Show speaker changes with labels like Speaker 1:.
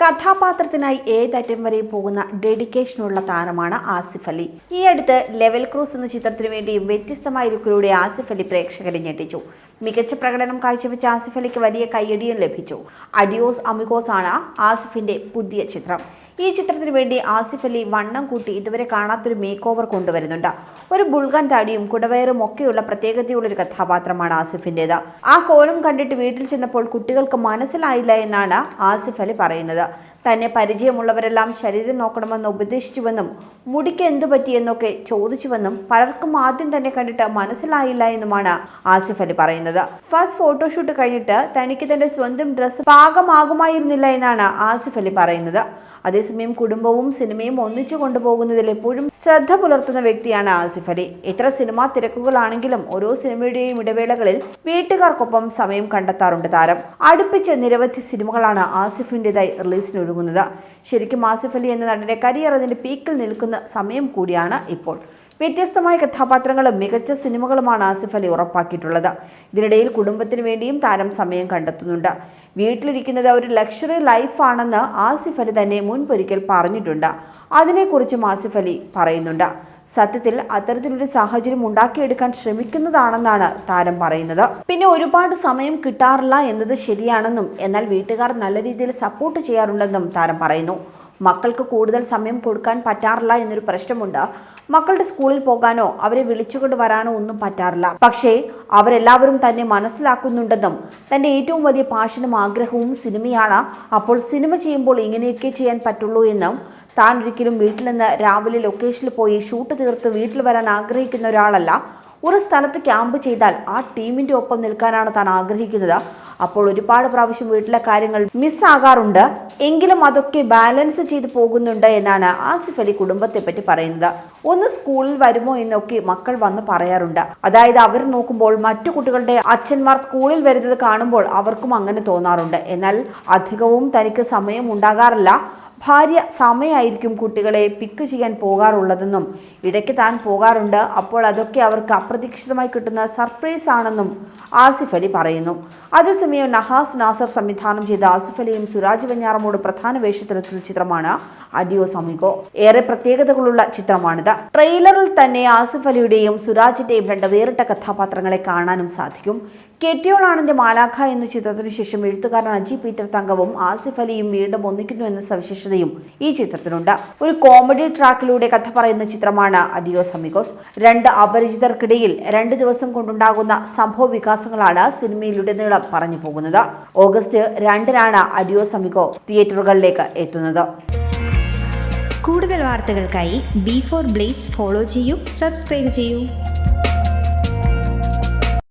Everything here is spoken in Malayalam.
Speaker 1: കഥാപാത്രത്തിനായി ഏതറ്റം വരെ പോകുന്ന ഡെഡിക്കേഷനുള്ള താരമാണ് ആസിഫ് അലി. ഈ അടുത്ത് ലെവൽ ക്രൂസ് എന്ന ചിത്രത്തിനു വേണ്ടി വ്യത്യസ്തമായ ലുക്കിലൂടെ ആസിഫ് അലി പ്രേക്ഷകരെ ഞെട്ടിച്ചു. മികച്ച പ്രകടനം കാഴ്ചവെച്ച ആസിഫ് അലിക്ക് വലിയ കയ്യടിയും ലഭിച്ചു. അഡിയോസ് അമിഗോസ് ആണ് ആസിഫിന്റെ പുതിയ ചിത്രം. ഈ ചിത്രത്തിനു വേണ്ടി ആസിഫ് അലി വണ്ണം കൂട്ടി ഇതുവരെ കാണാത്തൊരു മേക്ക് ഓവർ കൊണ്ടുവരുന്നുണ്ട്. ഒരു ബുൾഗൻ താടിയും കുടവയറും ഒക്കെയുള്ള പ്രത്യേകതയുള്ള ഒരു കഥാപാത്രമാണ് ആസിഫിന്റെത് ആ കോലം കണ്ടിട്ട് വീട്ടിൽ ചെന്നപ്പോൾ കുട്ടികൾക്ക് മനസ്സിലായില്ല എന്നാണ് ആസിഫ് അലി പറയുന്നത്. തന്നെ പരിചയമുള്ളവരെല്ലാം ശരീരം നോക്കണമെന്ന് ഉപദേശിച്ചുവെന്നും മുടിക്ക് എന്തു പറ്റിയെന്നൊക്കെ ചോദിച്ചുവെന്നും പലർക്കും ആദ്യം തന്നെ കണ്ടിട്ട് മനസ്സിലായില്ല എന്നുമാണ് ആസിഫ് അലി പറയുന്നത്. ഫസ്റ്റ് ഫോട്ടോഷൂട്ട് കഴിഞ്ഞിട്ട് തനിക്ക് തന്റെ സ്വന്തം ഡ്രസ്സ് പാകമാകുമായിരുന്നില്ല എന്നാണ് ആസിഫ് അലി പറയുന്നത്. അതേസമയം കുടുംബവും സിനിമയും ഒന്നിച്ചു കൊണ്ടുപോകുന്നതിൽ എപ്പോഴും ശ്രദ്ധ പുലർത്തുന്ന വ്യക്തിയാണ് ആസിഫ് അലി. എത്ര സിനിമാ തിരക്കുകളാണെങ്കിലും ഓരോ സിനിമയുടെയും ഇടവേളകളിൽ വീട്ടുകാർക്കൊപ്പം സമയം കണ്ടെത്താറുണ്ട് താരം. അടുപ്പിച്ച് നിരവധി സിനിമകളാണ് ആസിഫിന്റെതായി റിലീസിനൊരുങ്ങുന്നത് ശരിക്കും ആസിഫ് അലി എന്ന നടന്റെ കരിയർ അതിന്റെ പീക്കിൽ നിൽക്കുന്ന സമയം കൂടിയാണ് ഇപ്പോൾ. വ്യത്യസ്തമായ കഥാപാത്രങ്ങളും മികച്ച സിനിമകളുമാണ് ആസിഫ് അലി ഉറപ്പാക്കിയിട്ടുള്ളത്. ഇതിനിടയിൽ കുടുംബത്തിന് വേണ്ടിയും താരം സമയം കണ്ടെത്തുന്നുണ്ട്. വീട്ടിലിരിക്കുന്നത് ഒരു ലക്ഷറി ലൈഫാണെന്ന് ആസിഫ് അലി തന്നെ മുൻപൊരിക്കൽ പറഞ്ഞിട്ടുണ്ട്. അതിനെക്കുറിച്ചും ആസിഫ് അലി പറയുന്നുണ്ട്. സത്യത്തിൽ അത്തരത്തിലൊരു സാഹചര്യം ഉണ്ടാക്കിയെടുക്കാൻ ശ്രമിക്കുന്നതാണെന്നാണ് താരം പറയുന്നത്. പിന്നെ ഒരുപാട് സമയം കിട്ടാറില്ല എന്നത് ശരിയാണെന്നും എന്നാൽ വീട്ടുകാർ നല്ല രീതിയിൽ സപ്പോർട്ട് ചെയ്യാറുണ്ടെന്നും താരം പറയുന്നു. മക്കൾക്ക് കൂടുതൽ സമയം കൊടുക്കാൻ പറ്റാറില്ല എന്നൊരു പ്രശ്നമുണ്ട്. മക്കളുടെ സ്കൂളിൽ പോകാനോ അവരെ വിളിച്ചുകൊണ്ട് വരാനോ ഒന്നും പറ്റാറില്ല. പക്ഷേ അവരെല്ലാവരും തന്നെ മനസ്സിലാക്കുന്നുണ്ടെന്നും തന്റെ ഏറ്റവും വലിയ പാഷനും ആഗ്രഹവും സിനിമയാണ്. അപ്പോൾ സിനിമ ചെയ്യുമ്പോൾ ഇങ്ങനെയൊക്കെ ചെയ്യാൻ പറ്റുള്ളൂ എന്നും താൻ ഒരിക്കലും വീട്ടിൽ നിന്ന് രാവിലെ ലൊക്കേഷനിൽ പോയി ഷൂട്ട് തീർത്ത് വീട്ടിൽ വരാൻ ആഗ്രഹിക്കുന്ന ഒരാളല്ല. ഒരു സ്ഥലത്ത് ക്യാമ്പ് ചെയ്താൽ ആ ടീമിന്റെ ഒപ്പം നിൽക്കാനാണ് താൻ ആഗ്രഹിക്കുന്നത്. അപ്പോൾ ഒരുപാട് പ്രാവശ്യം വീട്ടിലെ കാര്യങ്ങൾ മിസ്സാകാറുണ്ട് എങ്കിലും അതൊക്കെ ബാലൻസ് ചെയ്ത് പോകുന്നുണ്ട് എന്നാണ് ആസിഫ് അലി കുടുംബത്തെ പറ്റി പറയുന്നത്. ഒന്ന് സ്കൂളിൽ വരുമോ എന്നൊക്കെ മക്കൾ വന്ന് പറയാറുണ്ട്. അതായത് അവർ നോക്കുമ്പോൾ മറ്റു കുട്ടികളുടെ അച്ഛന്മാർ സ്കൂളിൽ വരുന്നത് കാണുമ്പോൾ അവർക്കും അങ്ങനെ തോന്നാറുണ്ട്. എന്നാൽ അധികവും തനിക്ക് സമയം ഉണ്ടാകാറില്ല. ഭാര്യ സമയമായിരിക്കും കുട്ടികളെ പിക്ക് ചെയ്യാൻ പോകാറുള്ളതെന്നും ഇടയ്ക്ക് താൻ പോകാറുണ്ട് അപ്പോൾ അതൊക്കെ അവർക്ക് അപ്രതീക്ഷിതമായി കിട്ടുന്ന സർപ്രൈസ് ആണെന്നും ആസിഫ് അലി പറയുന്നു. അതേസമയം നഹാസ് നാസർ സംവിധാനം ചെയ്ത ആസിഫ് അലിയും സുരാജ് വെഞ്ഞാറമോട് പ്രധാന വേഷത്തിലെത്തുന്ന ചിത്രമാണ് അഡിയോ സമീകോ. ഏറെ പ്രത്യേകതകളുള്ള ചിത്രമാണിത്. ട്രെയിലറിൽ തന്നെ ആസിഫ് അലിയുടെയും സുരാജിന്റെയും രണ്ട് വേറിട്ട കഥാപാത്രങ്ങളെ കാണാനും സാധിക്കും. കെട്ടിയോളാണിന്റെ മാലാഖ എന്ന ചിത്രത്തിനു ശേഷം എഴുത്തുകാരൻ അജി പീറ്റർ തങ്കവും ആസിഫ് അലിയും വീണ്ടും ഒന്നിക്കുന്നു എന്ന സവിശേഷതയും ഈ ചിത്രത്തിനുണ്ട്. ഒരു കോമഡി ട്രാക്കിലൂടെ കഥ പറയുന്ന ചിത്രമാണ് അഡിയോസ് അമിഗോസ് രണ്ട് അപരിചിതർക്കിടയിൽ രണ്ട് ദിവസം കൊണ്ടുണ്ടാകുന്ന സംഭവ വികാസങ്ങളാണ് സിനിമയിലുടനീളം പറഞ്ഞു പോകുന്നത്. ഓഗസ്റ്റ് രണ്ടിനാണ് അഡിയോസ് അമിഗോ തിയേറ്ററുകളിലേക്ക് എത്തുന്നത്.
Speaker 2: കൂടുതൽ വാർത്തകൾക്കായി ബി ഫോർ ബ്ലേസ് ഫോളോ ചെയ്യൂ സബ്സ്ക്രൈബ് ചെയ്യൂ.